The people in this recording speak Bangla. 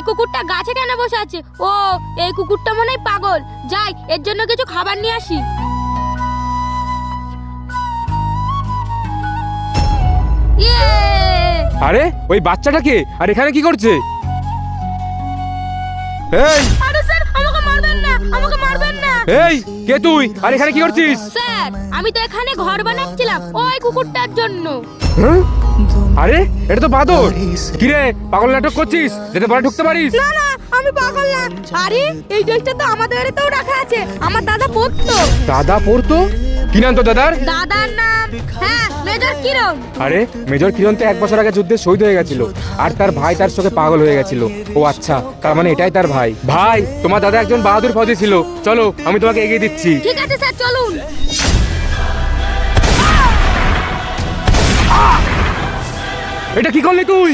এই কুকুরটা গাছে কেন বসে আছে? ও এই কুকুরটা মনে হয় পাগল। যাই এর জন্য কিছু খাবার নিয়ে আসি। ইয়ে! আরে ওই বাচ্চাটাকে আর এখানে কি করছে? এই! আরে স্যার আমাকে মারবেন না আমাকে মারবেন না। এই কে তুই? আর এখানে কি করছিস? স্যার আমি তো এখানে ঘর বানাচ্ছিলাম ওই কুকুরটার জন্য। হ্যাঁ? আরে এটা তো বাদর। কিরে পাগল নাটক করছিস? যেতে পারে ঢুকতে পারিস? না না আমি পাগল না। আরে এই ড্রেসটা তো আমাদের বাড়িতেও রাখা আছে। আমার দাদা পরতো দাদা পড়তো? কি নাম তো দাদার? দাদার নাম হ্যাঁ মেজর কিরম আরে মেজর কিরণ তো এক বছর আগে যুদ্ধে শহীদ হয়ে গেছিল। আর তার ভাই তার সঙ্গে পাগল হয়ে গেছিল। ও আচ্ছা তার মানে এটাই তার ভাই। ভাই তোমার দাদা একজন বাহাদুর ফৌজি ছিল। চলো আমি তোমাকে এগিয়ে দিচ্ছি। ঠিক আছে স্যার চলুন। এটা কি করলি তুই?